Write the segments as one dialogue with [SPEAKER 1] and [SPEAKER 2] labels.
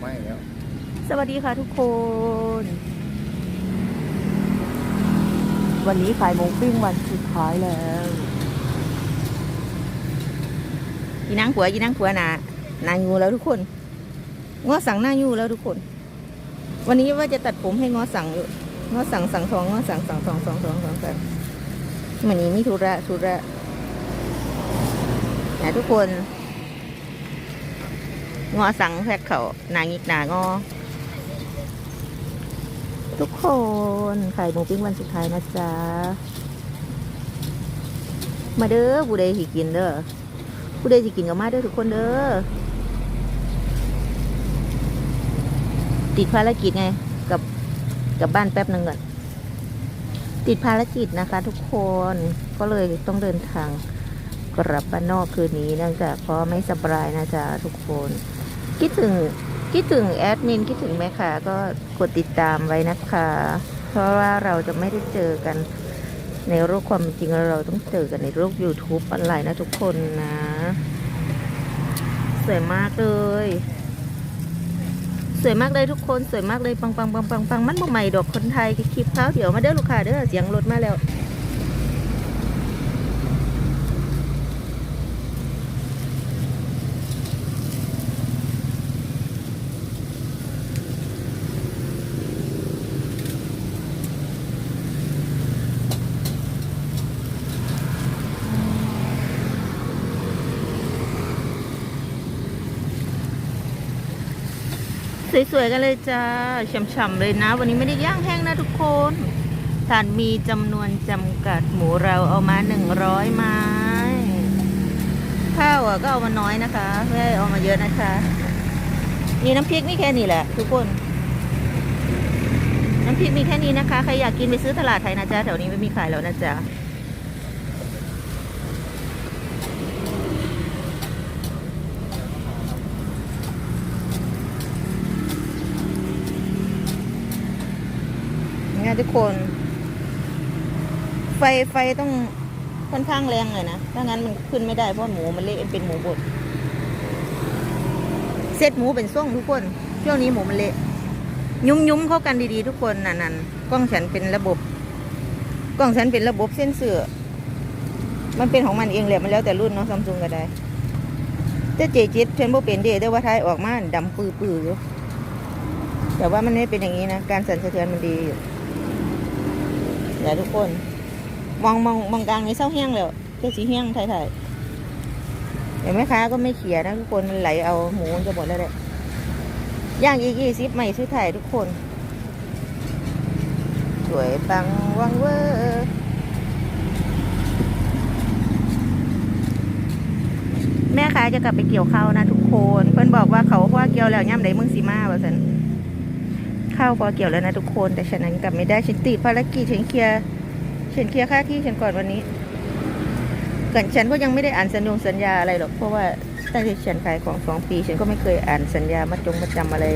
[SPEAKER 1] ไม่แล้ว
[SPEAKER 2] สวัสดีค่ะทุกคน วันนี้ขายหมูปิ้งวันสุดท้ายแล้วอีนางผัวอีนางผัวนานายูแล้วทุกคนง้อสั่งหน้ายูแล้วทุกคน วันนี้ว่าจะตัดผมให้ง้อสั่งอยู่ง้อสั่งสั่งทองง้อสั่งสั่งทองสองสองสองสั่งวันนี้มีธุระธุระนะทุกคน งอสังแพ็กเขานางอีกนางอทุกคนไข่หมูปิ้งวันสุดท้ายนะจ๊ะ มาเด้อผู้ใดสิกินเด้อผู้ใดสิกินก็มาเด้อทุกคนเด้อติดภารกิจไงกับกับบ้านแป๊บหนึ่งก่อนติดภารกิจนะคะ ทุกคนก็เลยต้องเดินทางกลับบ้านนอกคืนนี้เนื่องจากเพราะไม่สบายนะจ๊ะทุกคน คิดถึงคิดถึงแอดมินคิดถึงแม่ค่ะก็กดติดตามไว้นะคะ เพราะว่าเราจะไม่ได้เจอกันในโลกความจริงเราต้องเจอกันในโลก YouTube ออนไลน์นะทุกคนนะ สวยมากเลย สวยมากเลยทุกคนสวยมากเลยปังปังปังปังปังมันบ่ใหม่ดอกคนไทยคลิปเขาเดี๋ยวมาเด้อลูกค้าเด้อเสียงรถมาแล้ว สวยๆกันเลยจ้าฉ่ำๆเลยนะ วันนี้ไม่ได้ย่างแห้งนะทุกคนทานมีจำนวนจำกัดหมูเราเอามาหนึ่งร้อยไม้ข้าวอะก็เอามาน้อยนะคะไม่ได้เอามาเยอะนะคะนี่น้ำพริกมีแค่นี้แหละ ทุกคน น้ำพริกมีแค่นี้นะคะใครอยากกินไปซื้อตลาดไทยนะจ๊ะแถวนี้ไม่มีขายแล้วนะจ๊ะ ทุกคน ไฟไฟต้องค่อนข้างแรงเลยนะ ถ้างั้นมันขึ้นไม่ได้เพราะหมูมันเละเป็นหมูบดเซตหมูเป็นส่งทุกคน ช่วงนี้หมูมันเละ ยุ้มยุ้มเข้ากันดีๆทุกคนนั่นนั่นกล้องฉันเป็นระบบ กล้องฉันเป็นระบบเส้นเสือมันเป็นของมันเองแหละมันแล้วแต่รุ่นเนาะซัมซุงก็ได้ แต่เจจิตเทนโบเป็นเดแต่ว่าท้ายออกมาดำปื้อๆอยู่แต่ว่ามันไม่เป็นอย่างนี้นะ การสั่นสะเทือนมันดีอยู่ เดี๋ยวทุกคน มองมองมองกลางในเศร้าแห้งแล้วเจ้สีแห้งไทยๆเดี๋ยวแม่ค้าก็ไม่เขียนะทุกคนมันไหลเอาหมูจะหมดแล้วแหละย่างอีกยี่สิบใหม่ซื้อไทยทุกคน สวยปังวังเวอร์แม่ค้าจะกลับไปเกี่ยวข้าวนะทุกคน เพิ่นบอกว่าเขาว่าเกี่ยวแล้วย่ำใดมึงสีมาว่าสัน เข้าพอเกี่ยวแล้วนะทุกคน แต่ฉันนั้นกลับไม่ได้ฉันติดภารกิจฉันเคลียร์ฉันเคลียร์ค่าที่ฉันก่อนวันนี้ก่อนฉันก็ยังไม่ได้อ่านสัญญงสัญญาอะไรหรอกเพราะว่าตั้งแต่ฉันขายของสองปี ฉันก็ไม่เคยอ่านสัญญามาจงมาจำอะไร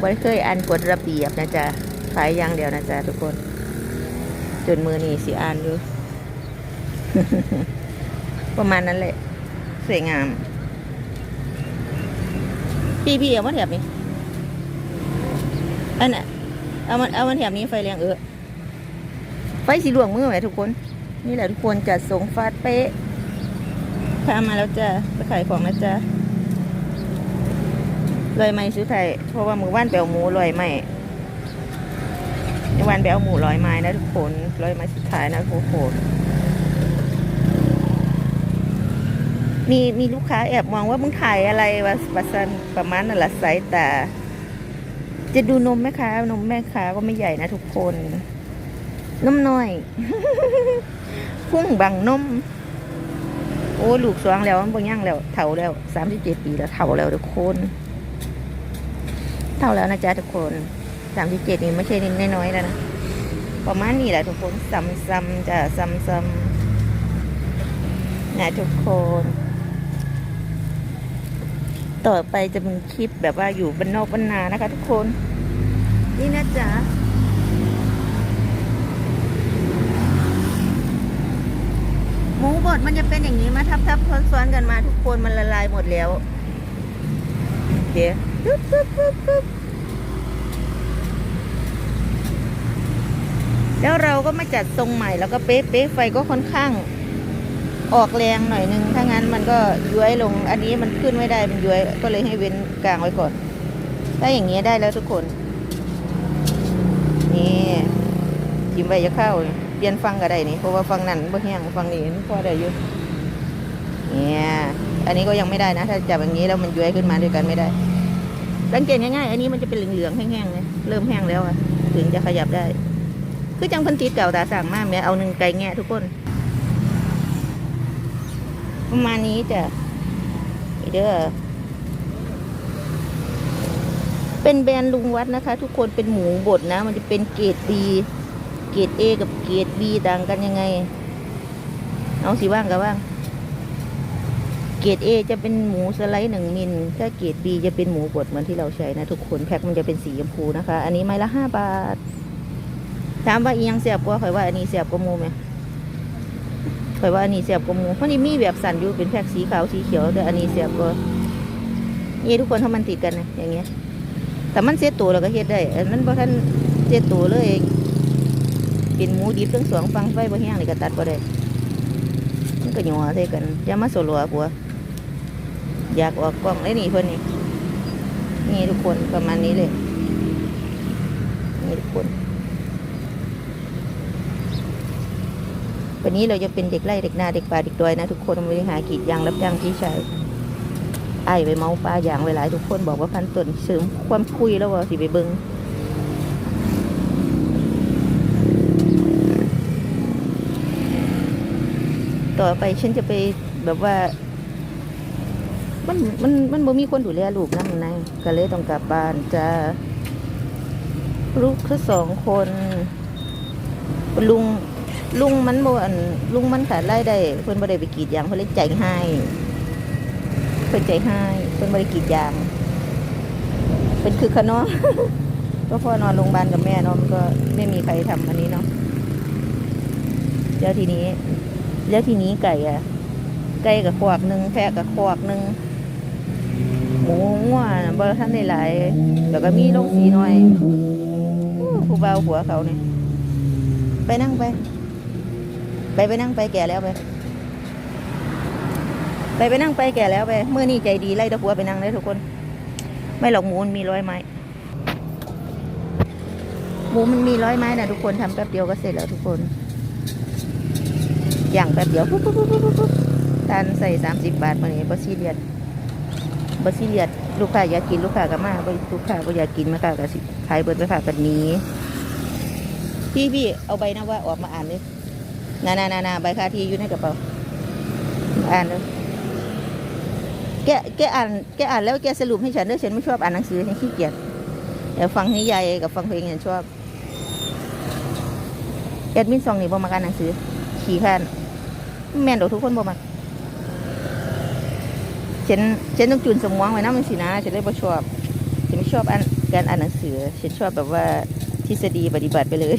[SPEAKER 2] ไม่เคยอ่านกฎระเบียบนะจ๊ะขายอย่างเดียวนะจ๊ะทุกคน จนมือนี่สิอ่านอยู่ประมาณนั้นแหละสวยงามพี่พี่เอามาแถบนี้ อันน่ะเอามันเอามันแถบนี้ไฟแรงเออไฟสีเหลืองมือไหมทุกคน นี่แหละทุกคนจัดส่งฟาดเป๊ะพามาแล้วจ้ะไปขายของนะจ๊ะลอยไหม้ซื้อไทยเพราะว่ามือว่านแปลวหมูลอยไหม้ในวันแปลวหมูลอยไม้นะทุกคนลอยไม้สุดท้ายนะโอ้โหมีมีลูกค้าแอบมองว่ามึงถ่ายอะไรวะบัสันประมาณนั่นแหละสายตา จะดูนมแม่ค้านมแม่ค้าก็ไม่ใหญ่นะทุกคนนมน้อยพุ่งบังนมโอ้ลูกสวงแล้วมันบ่ย่างแล้วเท่าแล้วสามสิบเจ็ดปีแล้วเท่าแล้วทุกคนเท่าแล้วนะจ๊ะทุกคนสามสิบเจ็ดนี่ไม่ใช่นิดน้อยแล้วนะประมาณนี้แหละทุกคนซ้ำๆจะซ้ำๆนะทุกคน ต่อไปจะเป็นคลิปแบบว่าอยู่บ้านนอกบ้านนานะคะ ทุกคน นี่นะจ๊ะหมูบดมันจะเป็นอย่างนี้มาทับทับซ้อนซ้อนๆกันมาทุกคนมันละลายหมดแล้วเดี๋ยวปึ๊บปึ๊บปึ๊บปึ๊บแล้วเราก็มาจัดทรงใหม่แล้วก็เป๊ะเป๊ะไฟก็ค่อนข้าง ออกแรงหน่อยนึงถ้างั้นมันก็ย้วยลง อันนี้มันขึ้นไม่ได้มันย้วยก็เลยให้เว้นกลางไว้ก่อน ถ้าอย่างเงี้ได้แล้วทุกคน นี่จิ้มใบจะเข้าเปลี่ยนฟังก็ได้นี่เพราะว่าฟังนั่นบ่แห้งฟังนี่มันพอได้อยู่เนี่ยอันนี้ก็ยังไม่ได้นะ ถ้าจับอย่างนี้แล้วมันย้วยขึ้นมาด้วยกันไม่ได้สังเกตง่ายๆอันนี้มันจะเป็นเหลืองๆแห้งๆเลยเริ่มแห้งแล้วอะถึงจะขยับได้ คือจังพันติดเก่าตาสั่งมากเนี่เอาหนึ่งไก่แง่ทุกคน ประมาณนี้จ้ะเด้อเป็นแบรนด์ลุงวัดนะคะ ทุกคนเป็นหมูบดนะ มันจะเป็นเกรด B เกรด A กับเกรด B ต่างกันยังไง เอาสิว่างกับว่างเกรด A จะเป็นหมูสไลด์หนึ่งมิลถ้าเกรด B จะเป็นหมูบดเหมือนที่เราใช้นะ ทุกคนแพ็คมันจะเป็นสีชมพูนะคะ อันนี้ไม้ละห้าบาทถามว่าอียังเสียบกว่าข่อยว่าอันนี้เสียบกว่ามูไหม ข่อยว่าอันนี้เสียบกว่าหมูเพราะนี่มีแบบสั่นอยู่เป็นแพ็คสีขาวสีเขียวแต่อันนี้เสียบกว่านี่ทุกคนถ้ามันติดกันนะอย่างเงี้ย แต่มันเสียตัวเราก็เฮ็ดได้อันมันบ่ทันเสียตัวเลยเป็นหมูดิบทั้งสองฟังไฟบ่แห้งนี่ก็ตัดบ่ได้มันก็หยัวใส่กันอย่ามาโซลัวผัวอยากออกกล้องเลยนี่เพิ่อนนี่นี่ทุกคนประมาณนี้เลยนี่ทุกคน วันนี้เราจะเป็นเด็กไร่เด็กนาเด็กป่าเด็กดอยนะทุกคนไม่ได้หากรีดยางรับจ้างที่ชายไอ้ไปเมาปลาอย่างไวหลายทุกคนบอกว่าพันตนเสริมความคุยแล้วว่าสิไปเบิงต่อไปฉันจะไปแบบว่า มันมันมันบ่มีคนดูแลลูกนั่นไงก็เลยต้องกลับบ้านจะลูกคือสองคนลุง ลุงมันบ่อันลุงมันขาดรายได้เพิ่นบ่ได้ไปกรีดยางเพิ่นเลยใจให้เพิ่นใจให้เพิ่นบ่ได้กรีดยางเป็นคือขนาะก็พ่อนอนโรงพยาบาลกับแม่เนาะมันก็ไม่มีใครทำอันนี้เนาะแล้วทีนี้ แล้วทีนี้ไก่อะไก่กับขวากหนึ่งแพะกับขวากหนึ่งหมูงัวน่ะบ่ทันได้หลายแล้วก็มีลงสีหน้อยผู้เบาหัวเขาเนี่ยไปนั่งไป ไปไปนั่งไปแก่แล้วไป ไปไปนั่งไปแก่แล้วไปเมื่อนี่ใจดีไล่ตะหัวไปนั่งเลยทุกคน ไม่หรอกหมูมันมีร้อยไม้หมูมันมีร้อยไม้นะทุกคนทำแป๊บเดียวก็เสร็จแล้วทุกคน อย่างแป๊บเดียวปุ๊บปุ๊บปุ๊บปุ๊บปุ๊บทานใส่สามสิบบาทมาเนี่ยบอซีเรียดบอซีเรียดลูกค้าอยากกินลูกค้าก็มาบ่ลูกค้าก็อยากกินมาค่ะก็สิขายเบิร์ดไปค่ะกันนี้ พี่พี่เอาใบนะว่าออกมาอ่านเลย นานานานาใบคาทีอยู่ในกระเป๋า อ่านเลยแกแกอ่านแกอ่านแล้วแกสรุปให้ฉันด้วยฉันไม่ชอบอ่านหนังสือฉันขี้เกียจแต่ฟังนิยายกับฟังเพลงฉันชอบแอดมินซองนี่บ่มาอ่านหนังสือ ขี่ข้านแม่นดอกทุกคนบ่มาฉันฉันต้องจูนสมองไว้นะมันสินะฉันเลยบ่ชอบฉันไม่ชอบอ่านการอ่านหนังสือฉันชอบแบบว่าทฤษฎีปฏิบัติไปเลย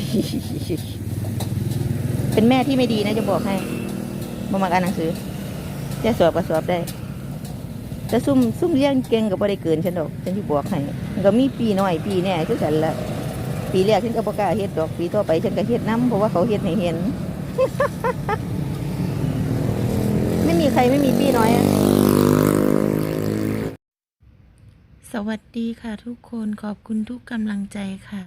[SPEAKER 2] เป็นแม่ที่ไม่ดีนะจะบอกให้บ่มักอ่านหนังสือจะสอบก็สอบได้ แต่ซุ่มซุ่มเรียนเก่งก็บ่ได้เกินฉันดอกฉันที่บอกให้มันก็มีปีน้อยปีแน่คือกันละปีแรกฉันก็บ่กล้าเฮ็ดดอกปีต่อไปฉันก็เฮ็ดน้ำเพราะว่าเขาเฮ็ดให้เห็น ไม่มีใครไม่มีปีน้อยอะ
[SPEAKER 1] สวัสดีค่ะทุกคนขอบคุณทุกกำลังใจค่ะ